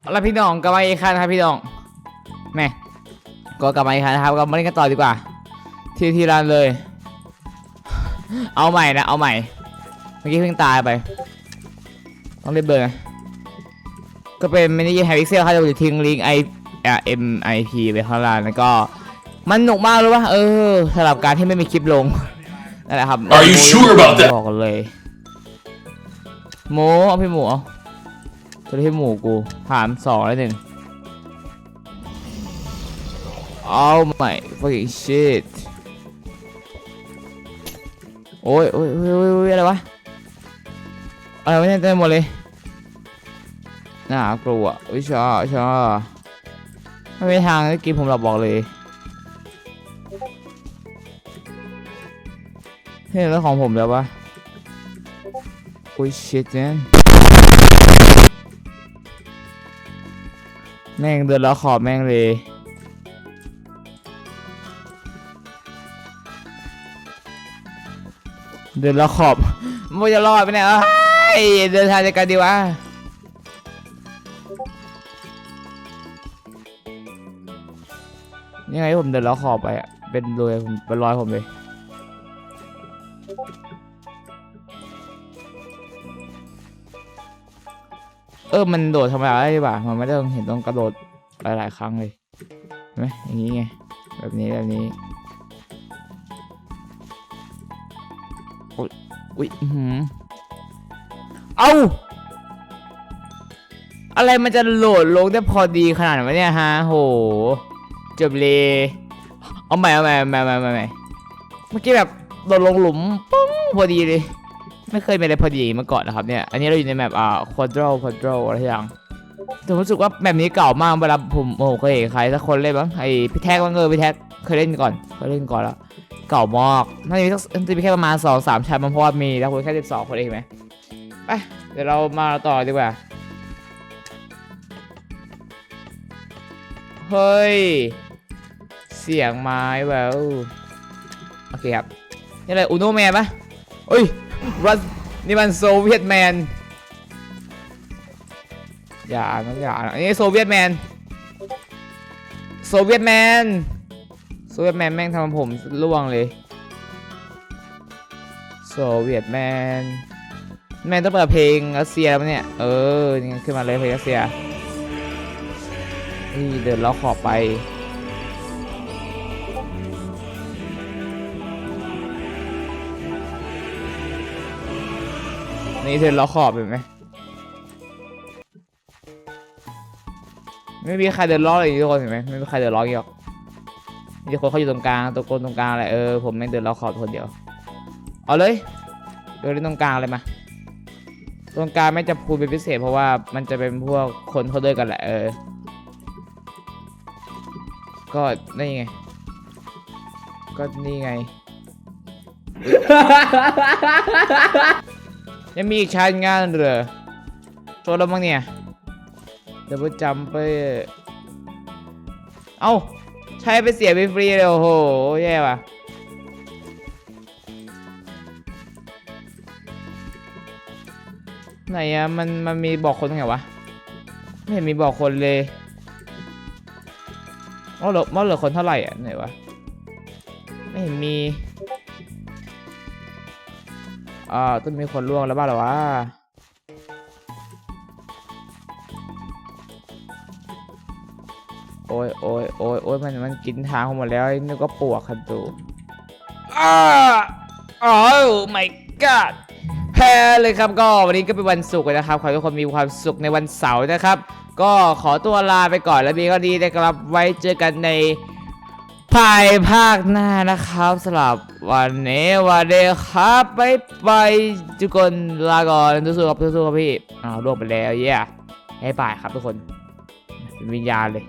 เอาละพี่น้องกลับมาอีกครั้งนะครับพี่น้องแม่ก็กลับมาอีกครั้งนะครับก็มาเล่นกันต่อดีกว่า ทีทีรันเลย เอาใหม่นะเอาใหม่ เมื่อกี้เพิ่งตายไป ต้องเรียบเบอร์นะก็เป็นมินิเกมแฮร์ริเซลครับเดี๋ยวผมจะทิ้งลิงก์ไอเอ็มไอพีไปข้างล่างแล้วก็มันหนุกมากรู้ป่ะเออสำหรับการที่ไม่มีคลิปลงนั่นแหละครับ Are you sure about that? บอกเลยหมูเอาพี่หมูเอา ตัวที่หมูกูถามสองแล้วหนึ่ง Oh my fucking shit โอ้ยโอ้ยโอ้ยโอ้ยโอ้ยอะไรวะอะไรวะเนี่เต็มหมดเลยน่ากลัววิชาชาไม่มีทางที่กินผมหรอกบอกเลยเฮ้ยแล้วของผมแล้วปะโอ้ย shit man แม่งเดินแล้วขอบแม่งเลย เดินแล้วขอบมันจะรอดไปเนี่ยเดินทางจะกันดีวะยังไงผมเดินแล้วขอบไปอะเป็นรอยผมเป็นรอยผมเลย เออมันโดดธรรมดาได้ดีกว่ามันไม่ต้องเห็นต้องกระโดดหลายๆ ครั้งเลยเห็นไหมอย่างนี้ไงแบบนี้แบบนี้อุ๊ยอุ้ยอื้อหือเอาอะไรมันจะโหลดลงได้พอดีขนาดนั้นวะเนี่ยฮะโหจบเลยเอาใหม่เอาใหม่เอาใหม่ใหม่เอาใหม่เมื่อกี้แบบโดดลงหลุมปุ้งพอดีเลย ไม่เคยมีอะไรพอดีมาก่อนนะครับเนี่ย อันนี้เราอยู่ในแมปอ่า quadro quadro อะไรอย่างแต่ผมรู้สึกว่าแมปนี้เก่ามากเวลาผมโอ้โหเคยเห็นใครสักคนเล่นบ้างไอ้พี่แท็กบ้างเออพี่แท็กเคยเล่นก่อนเคยเล่นก่อนแล้ว เก่ามากน่าจะมีสักจะมีแค่ประมาณสองสามชั้นมั้งเพราะว่ามีแล้วคนแค่สิบสองคนเองไหมไปเดี๋ยวเรามาต่อดีกว่าเฮ้ย เสียงไม้แววโอเคครับ นี่อะไรอุโนแมนปะเอ้ย รัสนี่มันโซเวียตแมน อย่านะอย่านะอันนี้โซเวียตแมน โซเวียตแมน โซเวียตแมนแม่งทำผมร่วงเลย โซเวียตแมน แมนต้องเปิดเพลงรัสเซียแล้วมั้งเนี่ย เออนี่ไงขึ้นมาเลยเพลงรัสเซีย นี่เดินล้อขอบไป นี่เดินล้อขอบเห็นไหมไม่มีใครเดินล้อเลยทุกคนเห็นไหมไม่มีใครเดินล้ออย่างนี้หรอกมีคนเขาอยู่ตรงกลางตัวโกนตรงกลางอะไรเออผมไม่เดินล้อขอบคนเดียวเอาเลยเดินเล่นตรงกลางเลยมาตรงกลางไม่จะพูดเป็นพิเศษ เพราะว่ามันจะเป็นพวกคนเขาเดินกันแหละเออ ก็นี่ไง ก็นี่ไง ยังมีอีกชั้นงานเหรอโชว์แล้วมั้งเนี่ยเดี๋ยวไปจำไป เอ้าใช้ไปเสียไปฟรีเลยโอ้โหแย่ว่ะไหนอะมันมันมีบอกคนตรงไหนวะ ไม่เห็นมีบอกคนเลยมอเหลือมอเหลือคนเท่าไหร่อะไหนวะ ไม่เห็นมี อ่าต้องมีคนล่วงแล้วบ้าหรอวะโอ้ยโอ้ยโอ้ยโอ้ยมันมันกินทางผมหมดแล้วนึกว่าปวกคันตูอ้าโอ้ my god แพ้เลยครับก็วันนี้ก็เป็นวันศุกร์นะครับขอให้ทุกคนมีความสุขในวันเสาร์นะครับ ก็ขอตัวลาไปก่อนแล้วมีก็ดีนะครับไว้เจอกันใน ภายภาคหน้านะครับสำหรับวันนี้วันเดียครับไปไปทุกคนลาก่อนสู้ๆครับสู้ๆครับพี่อ้าวล่วงไปแล้วเย้ให้บายครับทุกคนเป็นวิญญาณเลย